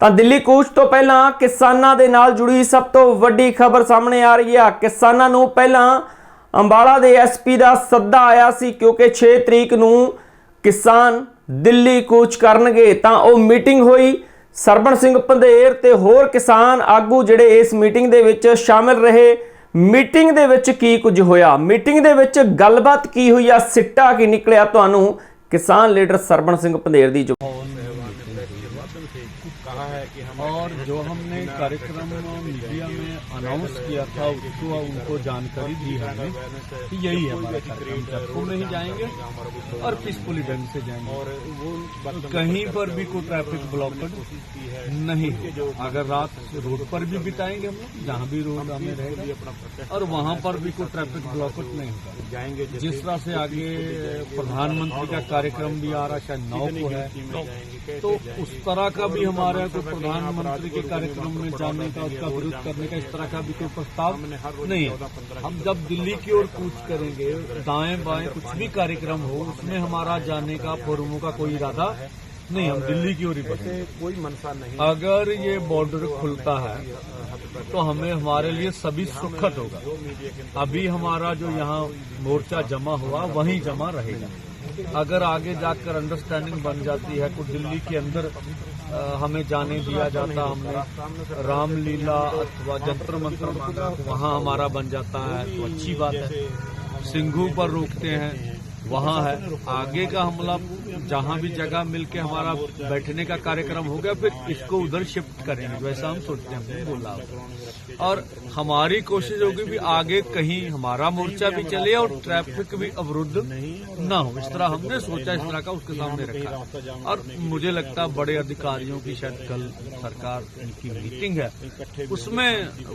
ਤਾਂ ਦਿੱਲੀ ਕੂਚ ਤੋਂ ਪਹਿਲਾਂ ਕਿਸਾਨਾਂ ਦੇ ਨਾਲ ਜੁੜੀ ਸਭ ਤੋਂ ਵੱਡੀ ਖਬਰ ਸਾਹਮਣੇ ਆ ਰਹੀ ਹੈ ਕਿਸਾਨਾਂ ਨੂੰ ਪਹਿਲਾਂ ਅੰਬਾਲਾ ਦੇ ਐਸਪੀ ਦਾ ਸੱਦਾ ਆਇਆ ਸੀ ਕਿਉਂਕਿ 6 ਤਰੀਕ ਨੂੰ ਕਿਸਾਨ ਦਿੱਲੀ ਕੂਚ ਕਰਨਗੇ, ਤਾਂ ਉਹ ਮੀਟਿੰਗ ਹੋਈ। ਸਰਬਣ ਸਿੰਘ ਪੰਦੇਰ ਤੇ ਹੋਰ ਕਿਸਾਨ ਆਗੂ ਜਿਹੜੇ ਇਸ ਮੀਟਿੰਗ ਦੇ ਵਿੱਚ ਸ਼ਾਮਿਲ ਰਹੇ। ਮੀਟਿੰਗ ਦੇ ਵਿੱਚ ਕੀ ਕੁਝ ਹੋਇਆ? ਮੀਟਿੰਗ ਦੇ ਵਿੱਚ ਗੱਲਬਾਤ ਕੀ ਹੋਈ ਆ? ਸਿੱਟਾ ਕੀ ਨਿਕਲਿਆ? ਤੁਹਾਨੂੰ ਕਿਸਾਨ ਲੀਡਰ ਸਰਬਣ ਸਿੰਘ ਪੰਦੇਰ ਦੀ ਜੋ और जो हमने कार्यक्रम मीडिया में अनाउंस किया था, उसको उनको जानकारी दी हमने कि यही है हमारा कार्यक्रम चक्कू में ही जाएँगे और पीसफुली ढंग से जाएँगे। वो कहीं पर भी कोई ट्रैफ़िक ब्लॉकेज नहीं अगर रात रोड पर भी बिताएँगे हम लोग, जहाँ भी रोड हमें रहेगा, और वहाँ पर भी कोई ट्रैफ़िक ब्लॉकेज नहीं जाएँगे जिस तरह से आगे प्रधानमंत्री का कार्यक्रम भी आ रहा, शायद नौ को है तो उस तरह का भी हमारा कोई प्रधानमंत्री के कार्यक्रम में जाने का उसका विरोध करने का इस तरह का भी कोई प्रस्ताव नहीं है। हम जब दिल्ली की ओर कूच करेंगे दाएँ बाएँ कुछ भी कार्यक्रम हो उसमें हमारा जाने का फोरमों का कोई इरादा नहीं हम दिल्ली की ओर ही बढ़ेंगे। कोई मनसा नहीं। अगर ये बॉर्डर खुलता है तो हमें हमारे लिए सभी सुखद होगा। अभी हमारा जो यहाँ मोर्चा जमा हुआ वहीं जमा रहेगा। अगर आगे जाकर अंडरस्टैंडिंग बन जाती है कुछ दिल्ली के अंदर हमें जाने दिया जाता हमने। रामलीला अथवा जंतर मंत्र मांगा वहाँ हमारा बन जाता है। तो अच्छी बात है। सिंघू पर रोकते हैं। वहाँ है। आगे का हमला जहाँ भी जगह मिलके हमारा बैठने का कार्यक्रम हो गया फिर इसको उधर शिफ्ट करेंगे। वैसा हम सोचते हैं हमने बोला। और हमारी कोशिश होगी भी आगे कहीं हमारा मोर्चा भी चले और ट्रैफ़िक भी अवरुद्ध ना हो। इस तरह हमने सोचा, इस तरह का उसके सामने रखा। और मुझे लगता बड़े अधिकारियों की शायद कल सरकार की मीटिंग है। उसमें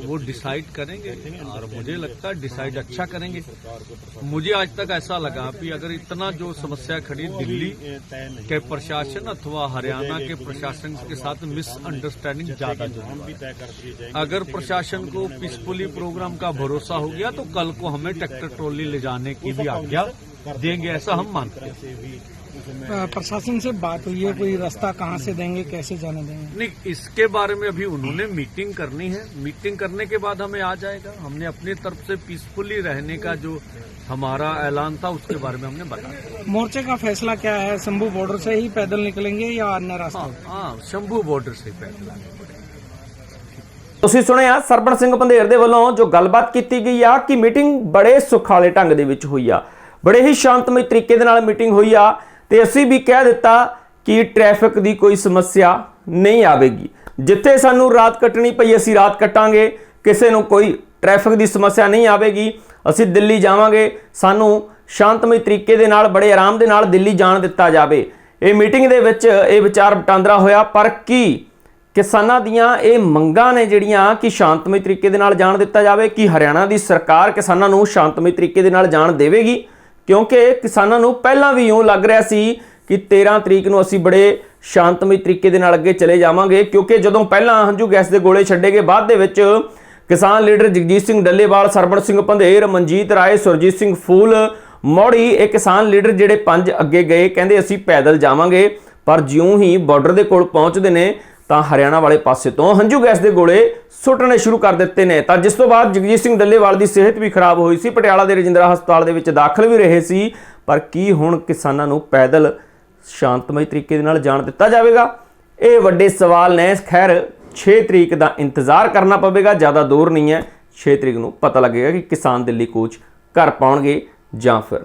वो डिसाइड करेंगे और मुझे लगता है डिसाइड अच्छा करेंगे। मुझे आज तक ऐसा लगा कि अगर इतना जो समस्या खड़ी दिल्ली के प्रशासन अथवा हरियाणा के प्रशासन के साथ मिसअंडरस्टैंडिंग ज़्यादा अगर प्रशासन को पीसफुली प्रोग्राम का भरोसा हो गया तो कल को हमें ट्रैक्टर ट्रॉली ले जाने की भी आज्ञा देंगे ऐसा हम मानते हैं। प्रशासन से बात हुई है कोई रास्ता कहाँ से देंगे कैसे जाने देंगे? नहीं इसके बारे में अभी उन्होंने मीटिंग करनी है। मीटिंग करने के बाद हमें आ जाएगा। हमने अपनी तरफ़ से पीसफुली रहने का जो हमारा ऐलान था उसके बारे में हमने बताया। मोर्चे का फैसला क्या है? शंभू बॉर्डर से ही पैदल निकलेंगे या अन्य रास्ता? हाँ हाँ शंभू बॉर्डर से पैदल आगे बढ़ेंगे। ਤੁਸੀਂ ਸੁਣਿਆ ਸਰਬਣ ਸਿੰਘ ਪੰਧੇਰ ਦੇ ਵੱਲੋਂ ਜੋ ਗੱਲਬਾਤ ਕੀਤੀ ਗਈ ਆ ਕਿ ਮੀਟਿੰਗ ਬੜੇ ਸੁੱਖ ਵਾਲੇ ਢੰਗ ਦੇ ਵਿੱਚ ਹੋਈ ਆ। ਬੜੇ ਹੀ ਸ਼ਾਂਤਮਈ ਤਰੀਕੇ ਦੇ ਨਾਲ ਮੀਟਿੰਗ ਹੋਈ ਆ ਤੇ ਅਸੀਂ ਵੀ ਕਹਿ ਦਿੱਤਾ ਕਿ ਟ੍ਰੈਫਿਕ ਦੀ ਕੋਈ ਸਮੱਸਿਆ ਨਹੀਂ ਆਵੇਗੀ। ਜਿੱਥੇ ਸਾਨੂੰ ਰਾਤ ਕੱਟਣੀ ਪਈ, ਅਸੀਂ ਰਾਤ ਕੱਟਾਂਗੇ। ਕਿਸੇ ਨੂੰ ਕੋਈ ਟ੍ਰੈਫਿਕ ਦੀ ਸਮੱਸਿਆ ਨਹੀਂ ਆਵੇਗੀ। ਅਸੀਂ ਦਿੱਲੀ ਜਾਵਾਂਗੇ। ਸਾਨੂੰ ਸ਼ਾਂਤਮਈ ਤਰੀਕੇ ਦੇ ਨਾਲ, ਬੜੇ ਆਰਾਮ ਦੇ ਨਾਲ ਦਿੱਲੀ ਜਾਣ ਦਿੱਤਾ ਜਾਵੇ। ਇਹ ਮੀਟਿੰਗ ਦੇ ਵਿੱਚ ਇਹ ਵਿਚਾਰ ਵਟਾਂਦਰਾ ਹੋਇਆ, ਪਰ ਕੀ ਕਿਸਾਨਾਂ ਦੀਆਂ ਇਹ ਮੰਗਾਂ ਨੇ ਜਿਹੜੀਆਂ ਕਿ ਸ਼ਾਂਤਮਈ ਤਰੀਕੇ ਦੇ ਨਾਲ ਜਾਣ ਦਿੱਤਾ ਜਾਵੇ, ਕਿ ਹਰਿਆਣਾ ਦੀ ਸਰਕਾਰ ਕਿਸਾਨਾਂ ਨੂੰ ਸ਼ਾਂਤਮਈ ਤਰੀਕੇ ਦੇ ਨਾਲ ਜਾਣ ਦੇਵੇਗੀ, ਕਿਉਂਕਿ ਕਿਸਾਨਾਂ ਨੂੰ ਪਹਿਲਾਂ ਵੀ ਇਉਂ ਲੱਗ ਰਿਹਾ ਸੀ ਕਿ 13 ਤਰੀਕ ਨੂੰ ਅਸੀਂ ਬੜੇ ਸ਼ਾਂਤਮਈ ਤਰੀਕੇ ਦੇ ਨਾਲ ਅੱਗੇ ਚਲੇ ਜਾਵਾਂਗੇ, ਕਿਉਂਕਿ ਜਦੋਂ ਪਹਿਲਾਂ ਹੰਝੂ ਗੈਸ ਦੇ ਗੋਲੇ ਛੱਡੇ ਗਏ, ਬਾਅਦ ਦੇ ਵਿੱਚ ਕਿਸਾਨ ਲੀਡਰ ਜਗਜੀਤ ਸਿੰਘ ਡੱਲੇਵਾਲ, ਸਰਬਣ ਸਿੰਘ ਪੰਧੇਰ, ਮਨਜੀਤ ਰਾਏ, ਸੁਰਜੀਤ ਸਿੰਘ ਫੂਲ, ਮੋੜੀ, ਇਹ ਕਿਸਾਨ ਲੀਡਰ ਜਿਹੜੇ ਪੰਜ ਅੱਗੇ ਗਏ, ਕਹਿੰਦੇ ਅਸੀਂ ਪੈਦਲ ਜਾਵਾਂਗੇ, ਪਰ ਜਿਉਂ ਹੀ ਬਾਰਡਰ ਦੇ ਕੋਲ ਪਹੁੰਚਦੇ ਨੇ ਤਾਂ ਹਰਿਆਣਾ ਵਾਲੇ ਪਾਸੇ ਤੋਂ ਹੰਝੂ ਗੈਸ ਦੇ ਗੋਲੇ ਸੁੱਟਣੇ ਸ਼ੁਰੂ ਕਰ ਦਿੱਤੇ ਨੇ। ਤਾਂ ਜਿਸ ਤੋਂ ਬਾਅਦ ਜਗਜੀਤ ਸਿੰਘ ਦੱਲੇਵਾਲ ਦੀ ਸਿਹਤ ਵੀ ਖਰਾਬ ਹੋਈ ਸੀ। ਪਟਿਆਲਾ ਦੇ ਰਜਿੰਦਰਾ ਹਸਪਤਾਲ ਦੇ ਵਿੱਚ ਦਾਖਲ ਵੀ ਰਹੇ ਸੀ। ਪਰ ਕੀ ਹੁਣ ਕਿਸਾਨਾਂ ਨੂੰ ਪੈਦਲ ਸ਼ਾਂਤਮਈ ਤਰੀਕੇ ਦੇ ਨਾਲ ਜਾਣ ਦਿੱਤਾ ਜਾਵੇਗਾ? ਇਹ ਵੱਡੇ ਸਵਾਲ ਨੇ। ਖੈਰ 6 ਤਰੀਕ ਦਾ ਇੰਤਜ਼ਾਰ ਕਰਨਾ ਪਵੇਗਾ, ਜ਼ਿਆਦਾ ਦੂਰ ਨਹੀਂ ਹੈ। 6 ਤਰੀਕ ਨੂੰ ਪਤਾ ਲੱਗੇਗਾ ਕਿ ਕਿਸਾਨ ਦਿੱਲੀ ਕੋਚ ਘਰ ਪਾਉਣਗੇ ਜਾਂ ਫਿਰ